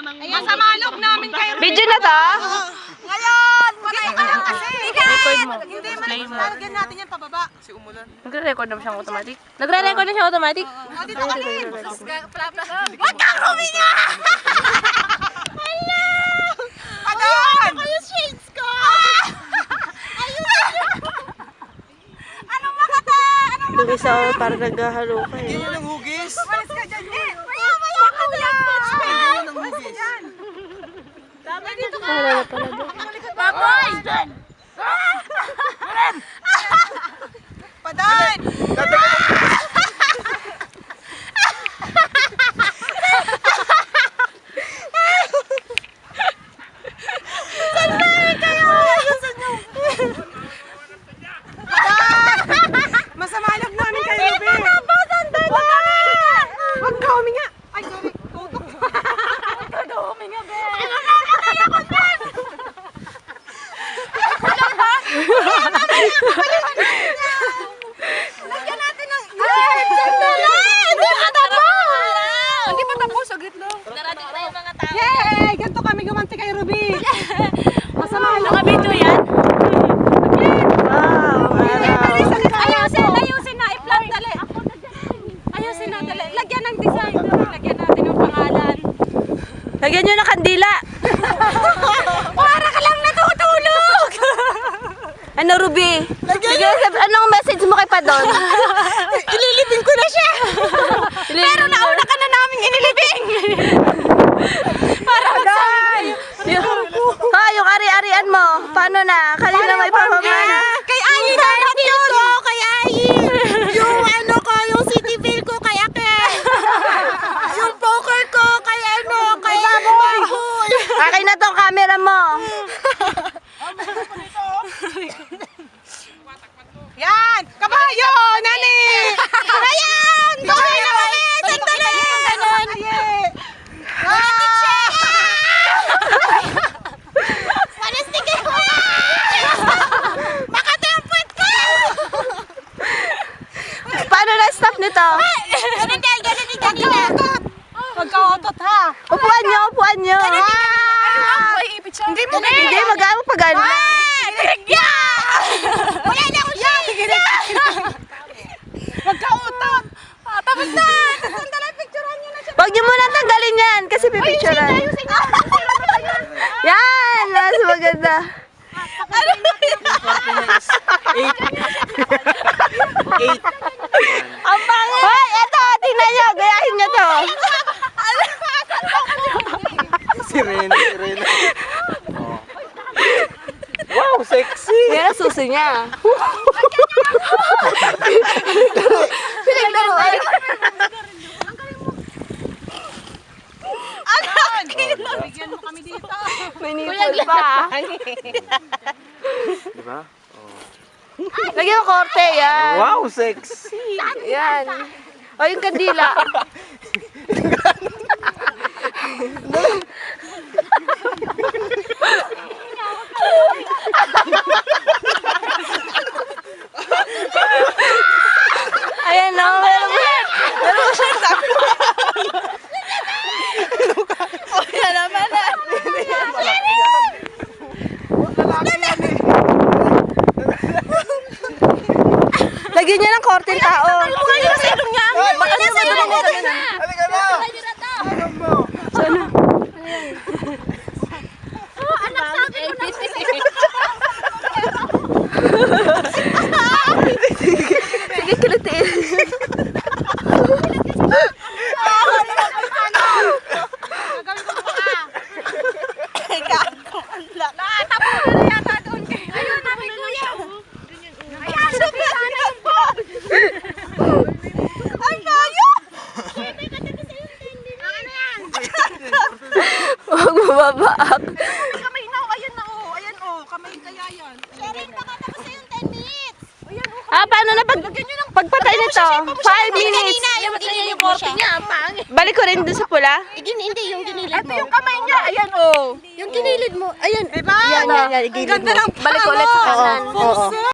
Masama loob namin kayo. Video na to? Ngayon! Patay ka lang kasi! Record mo. Hindi man, lalagyan natin yan pababa. Nagre-record na siyang automatic? Nagre-record na siya automatic? O, dito ka din. Huwag kang huminga! Hello! Adan! Ano yung shades ko? Ayun! Ano makata? Ano Lumis ako para naghahalo ka eh. Yan ang hugis. Umalis ka dyan, eh! Maya, maya ka dyan! Yan ang hugis. Dami dito ka! Wala na pala doon. Baboy! Padan! Masama loob namin kayo, Ruby. Sandali! Huwag ka huminga. Ay, sorry. Tutok. Huwag ka daw huminga, be. Ano na kaya ko dyan? Lagyan natin ng... Ay, sandali! Hindi pa tapos! Hindi pa tapos, saglit lang. Darating na yung mga tao. Yay! Ganito kami gumanti kay Ruby. Masama loob. Nakabidyo yan? Wow! Ayusin, ayusin na, i-plan dali. Ayusin na, dali. Lagyan ng design. Lagyan natin ng pangalan. Lagyan nyo ng kandila. Para ka lang natutulog! Ano, Ruby? Sige, sab- anong message mo kay Padon? Ililibing ko na siya! Pero nauna ka na namin inilibing! Para magsabi Yung, ha, yung ari-arian mo. Paano na? Kanina otot ha. Upuan niyo, upuan niyo. Ano, ano, ano, hindi mo na. Hindi, mag-ano pag ano. Wala na ako siya! Sige na! Magkautot! Ah, tapos na! Tapos! Picturean niyo na siya! Huwag niyo muna tanggalin yan kasi pipicturean. Ayusin niyo! Yan! Mas maganda! Ano ba yan? 8 8 susi niya. Pinagdaroan. Anak! Bigyan mo kami dito. May nipple pa. Diba? Lagyan mo korte, yan. Wow, sexy. Yan. O, yung kandila. Ayan o, meron mo. Meron mo siyang sakto. O, yan naman na. Lagyan niya ng korte yung tao. Mukha niyo sa ilong niya. Baka naman doon ang ganun. Halika na. Ano mo? Anak, sabi ko na. Sige, kilutin. Gagawin ko mukha. Nakatapo na yata doon kay. Ayun, namin kuya. Ayan, sabi na yung phone. Ay, kayo! Ano yan? Huwag mababaak. Kamay na, ayan na oh, ayan oh, kamay kaya yan. Sharing, nakatapos na yung 10 minutes. Ayan oh, Ah, paano na pag, pagpatay nito? 5 minutes. Yung ginilid mo siya. Balik ko rin doon sa pula. Hindi, hindi, yung ginilid mo. Ito yung kamay niya, ayan oh. Yung ginilid mo, ayan. Diba? Yan, yan, yan. Ang ganda ng Balik ko ulit sa kanan. Oo.